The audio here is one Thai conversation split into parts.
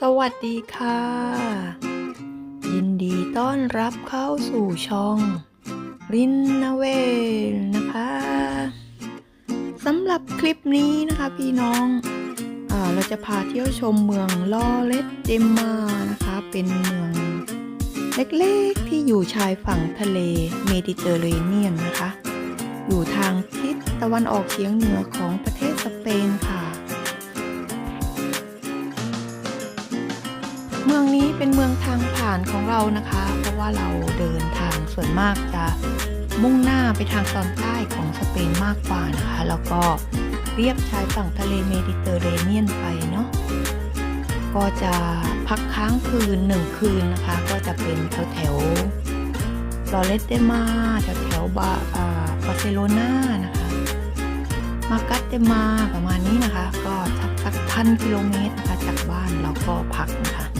สวัสดีค่ะ ยินดีต้อนรับเข้าสู่ช่อง รินนาเวลนะคะสำหรับคลิปนี้นะคะพี่น้องอเราจะพาเที่ยวชมเมืองลอเลสเดมมานะคะ เป็นเมือง เล็กๆที่อยู่ชายฝั่งทะเลเมดิเตอร์เรเนียนนะคะ อยู่ทางทิศตะวันออกเฉียงเหนือของประเทศสเปนค่ะ นี้เป็นเมืองทางผ่านของเรานะคะ เพราะว่าเราเดินทางส่วนมากจะมุ่งหน้าไปทางตอนใต้ของสเปนมากกว่านะคะ แล้วก็เรียบชายฝั่งทะเลเมดิเตอร์เรเนียนไปเนาะก็จะพักค้างคืนหนึ่งคืนนะคะ ก็จะเป็นแถวแถวลอเรสเดมาแถวแถวบาอาบาร์เซโลนานะคะ มากัตเตมาประมาณนี้นะคะ ก็สักสักพันกิโลเมตรนะคะจากบ้านเราก็พักนะคะ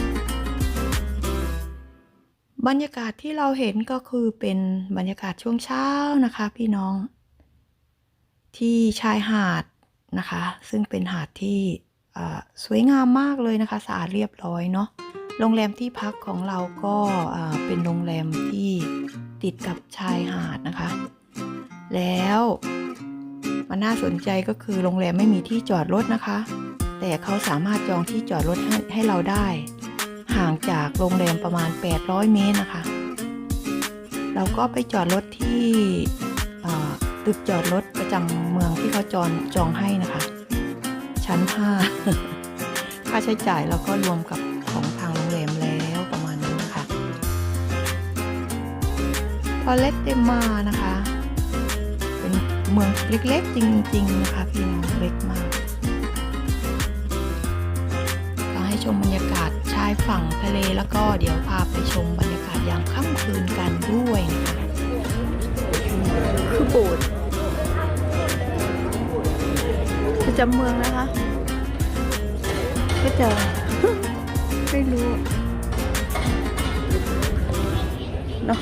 บรรยากาศที่เราเห็นก็คือเป็นบรรยากาศช่วงเช้านะคะ พี่น้อง ที่ชายหาดนะคะ ซึ่งเป็นหาดที่สวยงามมากเลยนะคะสะอาดเรียบร้อยเนาะโรงแรมที่พักของเราก็เป็นโรงแรมที่ติดกับชายหาดนะคะ แล้วมันน่าสนใจก็คือโรงแรมไม่มีที่จอดรถนะคะ แต่เขาสามารถจองที่จอดรถให้ให้เราได้ ห่างจากโรงแรมประมาณ 800 เมตรนะคะ เราก็ไปจอดรถที่ตึกจอดรถประจำเมืองที่เขาจองจองให้นะคะ ชั้น5ค่าใช้จ่ายเราก็รวมกับของทางโรงแรมแล้วประมาณนี้นะคะพอเลตเดมานะคะ เป็นเมืองเล็กๆจริง ๆ นะคะ พี่น้องเล็กมากก็ให้ชมบรรยากาศายฝั่งทะเลแล้วก็เดี๋ยวพาไปชมบรรยากาศยามค่ำคืนกันด้วยนะคะคือโบสถ์ประจำเมืองนะคะ ก็จะไม่รู้เนาะ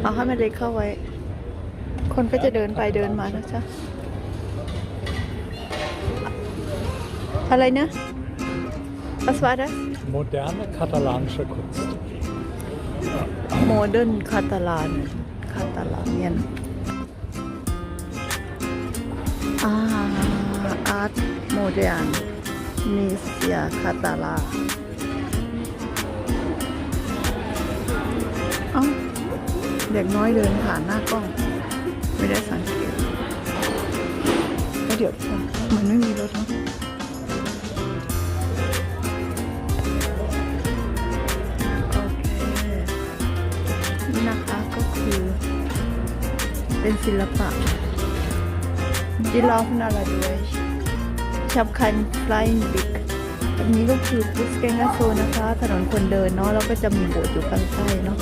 เอาให้มันเล็กเข้าไว้ คนก็จะเดินไปเดินมานะจ๊ะอะไรนะ Was war das? Moderne katalanische Kunst. Modern Catalan Catalanian อ่า Art Modern นิเซียคาตาลาเอ้าเด็กน้อยเดินผ่านหน้ากล้อง ไม่ได้สังเกตแล้วเดี๋ยวมันไม่มีรถเนอะ นะคะก็คือเป็นศิลปะจิลอฟนาราด้วยชับคันฟลายบิกอันนี้ก็คือฟุสเกงาโซนะคะ ถนนคนเดินเนาะแล้วก็จะมีโบสถ์อยู่ข้างใต้เนาะ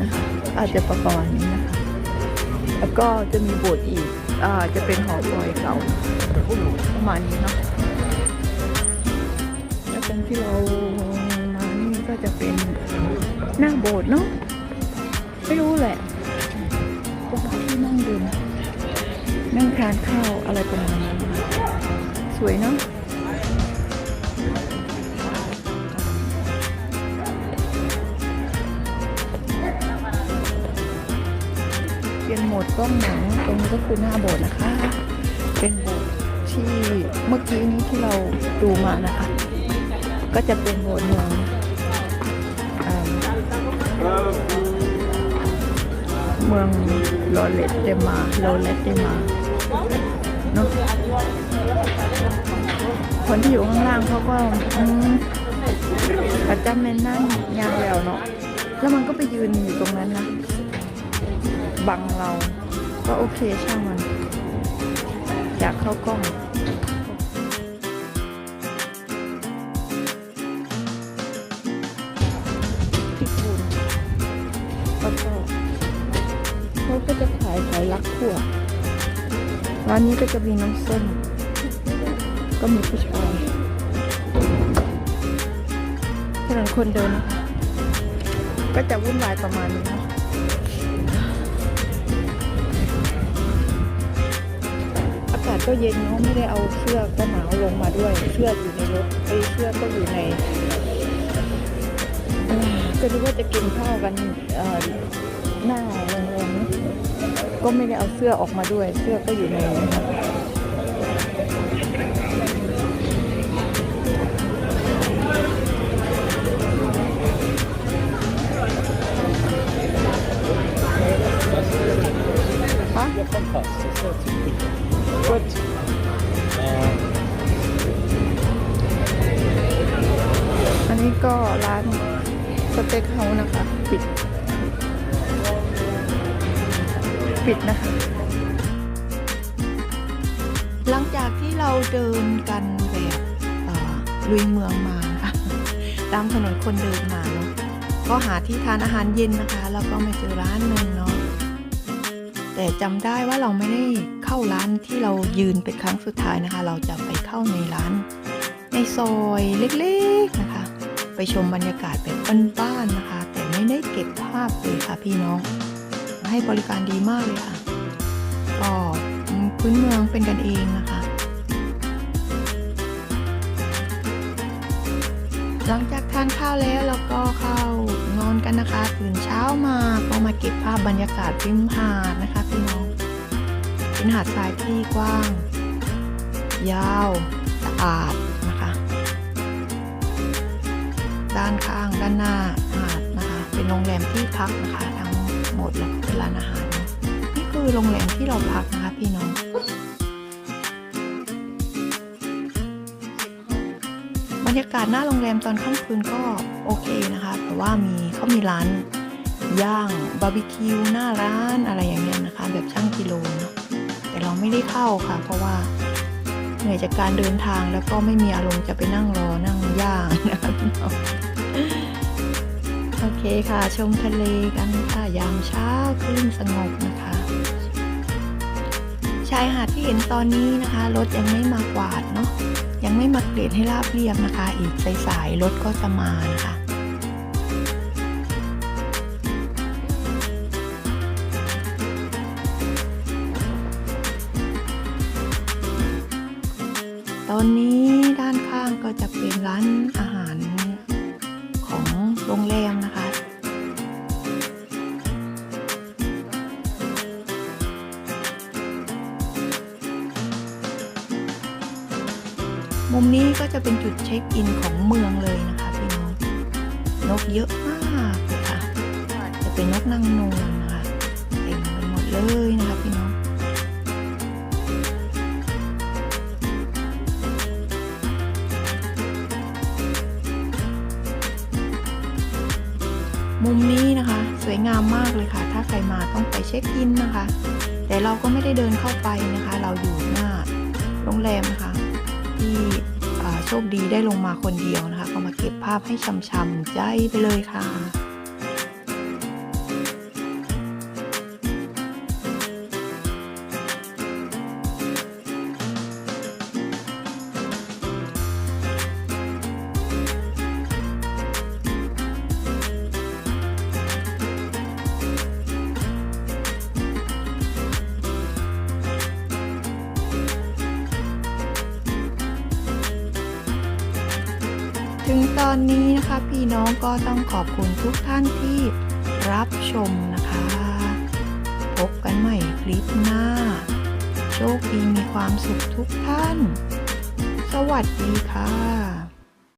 นะคะอาจจะประมาณนี้นะคะแล้วก็จะมีโบสถ์อีกอ่าจะเป็นหอคอยเก่าประมาณนี้เนาะแล้วตรงที่เรามานี่ก็จะเป็นหน้าโบสถ์เนาะ ไม่รู้แหละจะหาที่นั่งดื่มนั่งทานข้าวอะไรประมาณนั้นสวยเนาะเปลี่ยนโหมดกล้องหนังตรงนี้ก็คือหน้าโบสถ์นะคะ เป็นโบสถ์ที่เมื่อกี้นี้ที่เราดูมานะคะ ก็จะเป็นโบสถ์เมือง เมืองโรเลตเดมาโรเลตเดมาเนาะคนที่อยู่ข้างล่างเขาก็อืมประจำเมนนั่งยางแล้วเนาะแล้วมันก็ไปยืนอยู่ตรงนั้นนะบังเราก็โอเคช่างมันอยากเข้ากล้อง ร้านนี้ก็จะมีน้ำส้ม ก็มีผู้ชายถนนคนเดินนะคะก็จะวุ่นวายประมาณนี้อากาศก็เย็นเนาะไม่ได้เอาเสื้อกันหนาวลงมาด้วย เสื้ออยู่ในรถไอ้เสื้อก็อยู่ในก็รู้ว่าจะกินข้าวกันหน้าโรงแรมน ก็ไม่ได้เอาเสื้อออกมาด้วย เสื้อก็อยู่ในนะคะ Der Kompass, das hört sich gut an. กด Äh, อันนี้ก็ร้านสเต็กเฮาส์นะคะ ปิด ปิดนะคะ หลังจากที่เราเดินกันแบบลุยเมืองมานะคะตามถนนคนเดินมาเนาะก็หาที่ทานอาหารเย็นนะคะแล้วก็มาเจอร้านหนึ่งเนาะแต่จำได้ว่าเราไม่ได้เข้าร้านที่เรายืนเป็นครั้งสุดท้ายนะคะ เราจะไปเข้าในร้าน ในซอยเล็กๆนะคะ ไปชมบรรยากาศแบบบ้านๆนะคะ แต่ไม่ได้เก็บภาพเลยค่ะพี่น้อง ให้บริการดีมากเลยค่ะก็พื้นเมืองเป็นกันเองนะคะ หลังจากทานข้าวแล้วเราก็เข้านอนกันนะคะตื่นเช้ามาก็มาเก็บภาพบรรยากาศริมหาดนะคะพี่น้องเป็นหาดทรายที่กว้าง ยาวสะอาดนะคะด้านข้างด้านหน้าหาดนะคะ เป็นโรงแรมที่พักนะคะทั้ง หมดแล้วก็เป็นร้านอาหาร นี่คือโรงแรมที่เราพักนะคะพี่น้องบรรยากาศหน้าโรงแรมตอนค่ำคืนก็โอเคนะคะ แต่ว่ามีเขามีร้านย่างบาร์บีคิวหน้าร้านอะไรอย่างเงี้ยนะคะ แบบช่างกิโลเนาะแต่เราไม่ได้เข้าค่ะ เพราะว่าเหนื่อยจากการเดินทางแล้วก็ไม่มีอารมณ์จะไปนั่งรอนั่งย่างนะคะพี่น้อง โอเคค่ะ ชมทะเลกันค่ะ ยามเช้าคลื่นสงบนะคะ ชายหาดที่เห็นตอนนี้นะคะรถยังไม่มากวาดเนาะยังไม่มาเกลี่ยให้ราบเรียบนะคะ อีกสายๆรถก็จะมานะคะตอนนี้ด้านข้างก็จะเป็นร้านอาหารของโรงแรม มุมนี้ก็จะเป็นจุดเช็คอินของเมืองเลยนะคะพี่น้องนกเยอะมากเลยค่ะ จะเป็นนกนางนวลนะคะเต็มไปหมดเลยนะคะพี่น้องมุมนี้นะคะ สวยงามมากเลยค่ะ ถ้าใครมาต้องไปเช็คอินนะคะ แต่เราก็ไม่ได้เดินเข้าไปนะคะ เราอยู่หน้าโรงแรมนะคะ ที่โชคดีได้ลงมาคนเดียวนะคะ ก็มาเก็บภาพให้ช้ำๆใจไปเลยค่ะ ถึงตอนนี้นะคะ พี่น้องก็ต้องขอบคุณทุกท่านที่รับชมนะคะ พบกันใหม่คลิปหน้า โชคดีมีความสุขทุกท่าน สวัสดีค่ะ